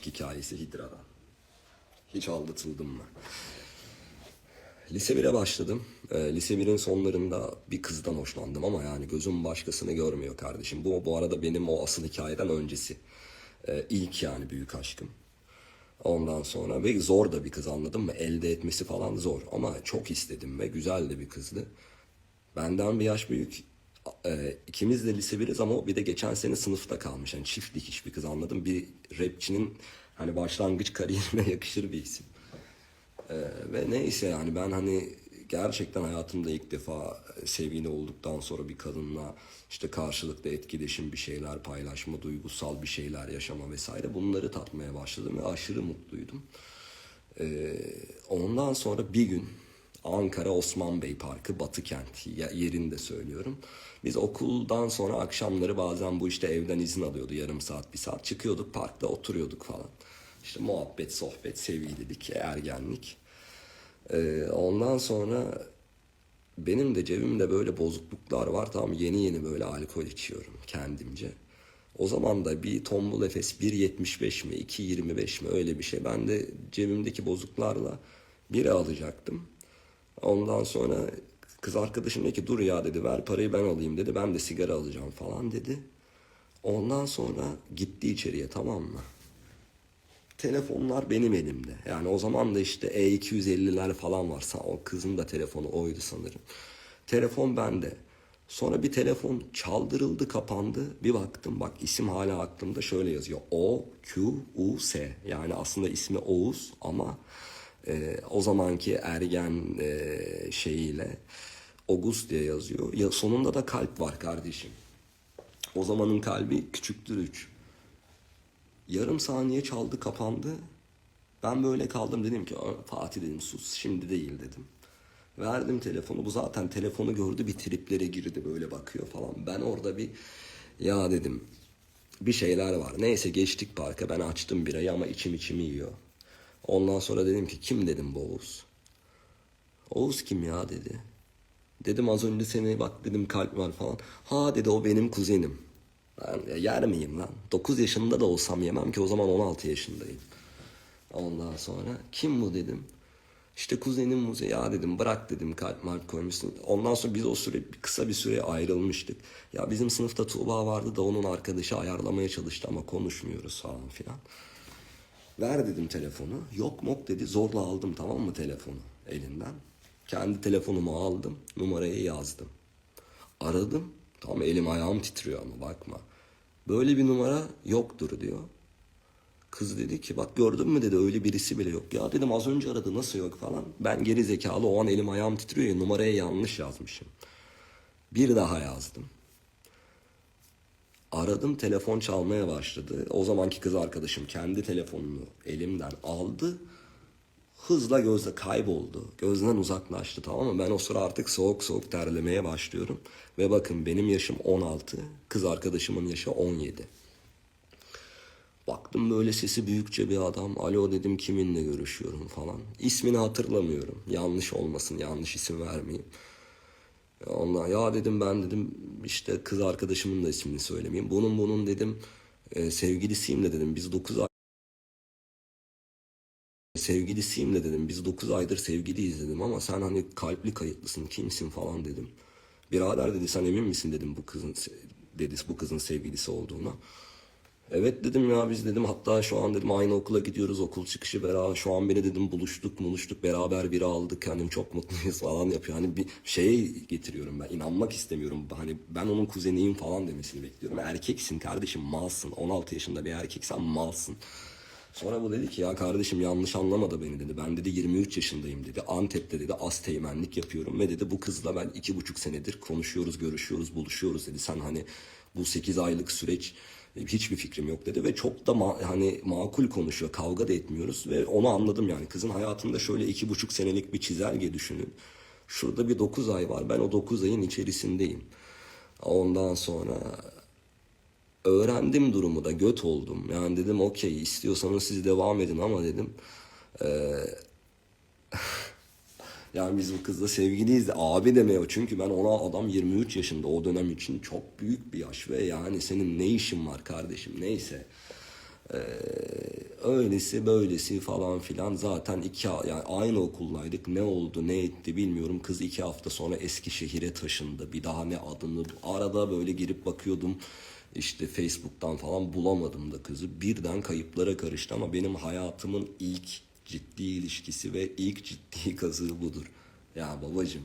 aşk hikayesi Hidra'dan. Hiç aldatıldım mı? Lise 1'e başladım. Ee, lise 1'in sonlarında bir kızdan hoşlandım ama yani gözüm başkasını görmüyor kardeşim. Bu bu arada benim o asıl hikayeden öncesi. Ee, ilk yani büyük aşkım. Ondan sonra ve zor da bir kız anladın mı? Elde etmesi falan zor ama çok istedim ve güzel de bir kızdı. Benden bir yaş büyük. E, ikimiz de lise biriz ama bir de geçen sene sınıfta kalmış. Yani çift dikiş bir kız anladım. Bir rapçinin hani başlangıç kariyerine yakışır bir isim. E, ve neyse yani ben hani gerçekten hayatımda ilk defa sevgili olduktan sonra bir kadınla işte karşılıklı etkileşim bir şeyler paylaşma, duygusal bir şeyler yaşama vesaire bunları tatmaya başladım ve aşırı mutluydum. Ee, ondan sonra bir gün Ankara Osman Bey Parkı Batı Kent yerinde söylüyorum. Biz okuldan sonra akşamları bazen bu işte evden izin alıyordu yarım saat bir saat çıkıyorduk parkta oturuyorduk falan. İşte muhabbet sohbet sevgililik ergenlik. Ee, ondan sonra benim de cebimde böyle bozukluklar var tamam yeni yeni böyle alkol içiyorum kendimce. O zaman da bir tombul efes 1.75 mi 2.25 mi öyle bir şey. Ben de cebimdeki bozuklarla biri alacaktım. Ondan sonra kız arkadaşım dedi ki dur ya dedi ver parayı ben alayım dedi. Ben de sigara alacağım falan dedi. Ondan sonra gitti içeriye tamam mı? Telefonlar benim elimde. Yani o zaman da işte E250'ler falan varsa o kızın da telefonu oydu sanırım. Telefon bende. Sonra bir telefon çaldırıldı, kapandı. Bir baktım bak isim hala aklımda şöyle yazıyor. O Q U S. Yani aslında ismi Oğuz ama e, o zamanki ergen e, şeyiyle Oguz diye yazıyor. Ya sonunda da kalp var kardeşim. O zamanın kalbi küçüktür 3. Yarım saniye çaldı kapandı. Ben böyle kaldım dedim ki "Aa, Fatih dedim sus şimdi değil dedim. Verdim telefonu bu zaten telefonu gördü bir triplere girdi böyle bakıyor falan. Ben orada bir ya dedim bir şeyler var. Neyse geçtik parka ben açtım birayı ama içim içimi yiyor. Ondan sonra dedim ki kim dedim bu Oğuz. Oğuz kim ya dedi. Dedim az önce seni bak dedim kalp var falan. Ha dedi o benim kuzenim. Ben yer miyim lan? 9 yaşında da olsam yemem ki o zaman 16 yaşındayım. Ondan sonra kim bu dedim. İşte kuzenim Muze ya dedim bırak dedim kalp mark koymuşsun. Ondan sonra biz o süre kısa bir süre ayrılmıştık. Ya bizim sınıfta Tuğba vardı da onun arkadaşı ayarlamaya çalıştı ama konuşmuyoruz falan filan. Ver dedim telefonu. Yok mok dedi zorla aldım tamam mı telefonu elinden. Kendi telefonumu aldım numarayı yazdım. Aradım. Tamam elim ayağım titriyor ama bakma. Böyle bir numara yoktur diyor. Kız dedi ki bak gördün mü dedi öyle birisi bile yok. Ya dedim az önce aradı nasıl yok falan. Ben geri zekalı o an elim ayağım titriyor ya numaraya yanlış yazmışım. Bir daha yazdım. Aradım telefon çalmaya başladı. O zamanki kız arkadaşım kendi telefonunu elimden aldı. Hızla gözle kayboldu. Gözden uzaklaştı tamam mı? Ben o sıra artık soğuk soğuk terlemeye başlıyorum. Ve bakın benim yaşım 16. Kız arkadaşımın yaşı 17. Baktım böyle sesi büyükçe bir adam. Alo dedim kiminle görüşüyorum falan. İsmini hatırlamıyorum. Yanlış olmasın yanlış isim vermeyeyim. Ondan ya dedim ben dedim işte kız arkadaşımın da ismini söylemeyeyim. Bunun bunun dedim e, sevgilisiyim de dedim biz 9 ay sevgilisiyim de dedim biz 9 aydır sevgiliyiz dedim ama sen hani kalpli kayıtlısın kimsin falan dedim. Birader dedi sen emin misin dedim bu kızın dedi bu kızın sevgilisi olduğuna. Evet dedim ya biz dedim hatta şu an dedim aynı okula gidiyoruz okul çıkışı beraber şu an beni dedim buluştuk buluştuk beraber biri aldık hani çok mutluyuz falan yapıyor. Hani bir şey getiriyorum ben inanmak istemiyorum hani ben onun kuzeniyim falan demesini bekliyorum. Erkeksin kardeşim malsın 16 yaşında bir erkeksen malsın. Sonra bu dedi ki ya kardeşim yanlış anlamadı beni dedi. Ben dedi 23 yaşındayım dedi. Antep'te dedi az teğmenlik yapıyorum ve dedi bu kızla ben iki buçuk senedir konuşuyoruz, görüşüyoruz, buluşuyoruz dedi. Sen hani bu 8 aylık süreç hiçbir fikrim yok dedi ve çok da ma- hani makul konuşuyor. Kavga da etmiyoruz ve onu anladım yani. Kızın hayatında şöyle iki buçuk senelik bir çizelge düşünün. Şurada bir 9 ay var. Ben o 9 ayın içerisindeyim. Ondan sonra öğrendim durumu da göt oldum. Yani dedim okey istiyorsanız siz devam edin ama dedim eee, yani biz bu kızla sevgiliyiz. De abi demeye çünkü ben ona adam 23 yaşında. O dönem için çok büyük bir yaş ve yani senin ne işin var kardeşim? Neyse. öylesi böylesi falan filan. Zaten iki yani aynı okuldaydık. Ne oldu ne etti bilmiyorum. Kız iki hafta sonra Eskişehir'e taşındı. Bir daha ne adını arada böyle girip bakıyordum. İşte Facebook'tan falan bulamadım da kızı. Birden kayıplara karıştı ama benim hayatımın ilk ciddi ilişkisi ve ilk ciddi kazığı budur ya babacım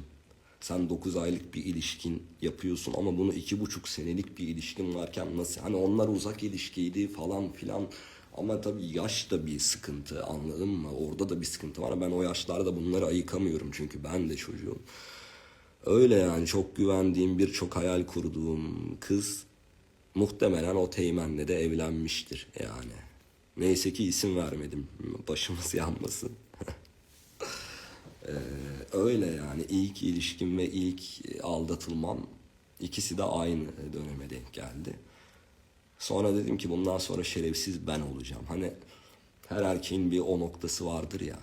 sen 9 aylık bir ilişkin yapıyorsun ama bunu iki buçuk senelik bir ilişkin varken nasıl? Hani onlar uzak ilişkiydi falan filan. Ama tabii yaş da bir sıkıntı anladın mı? Orada da bir sıkıntı var. Ben o yaşlarda bunları ayıkamıyorum çünkü ben de çocuğum. Öyle yani çok güvendiğim, birçok hayal kurduğum kız muhtemelen o teğmenle de evlenmiştir yani. Neyse ki isim vermedim. Başımız yanmasın. Öyle yani ilk ilişkim ve ilk aldatılmam ikisi de aynı döneme denk geldi. Sonra dedim ki bundan sonra şerefsiz ben olacağım. Hani her erkeğin bir o noktası vardır ya.